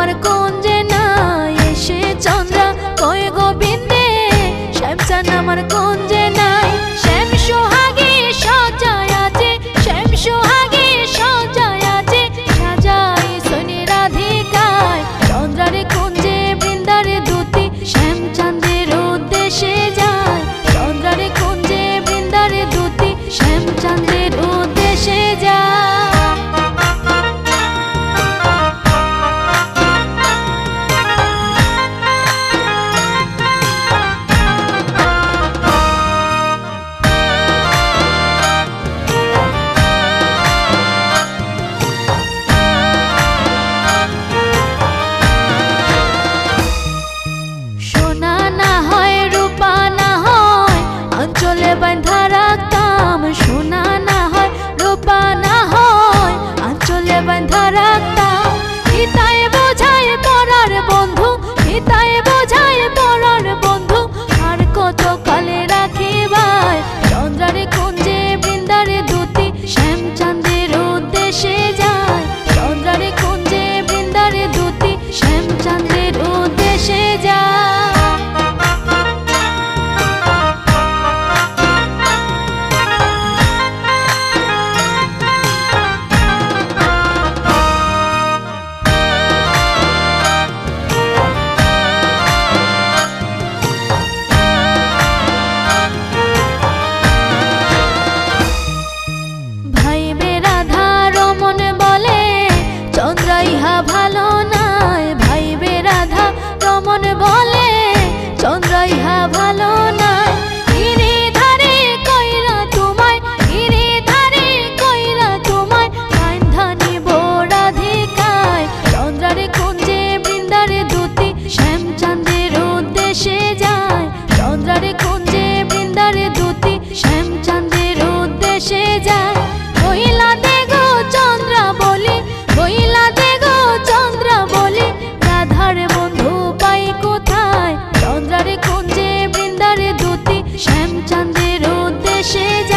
আমার কোন না এসে চন্দ্রা কয়ে গোবিন্দে শ্যামচান আমার কোন 世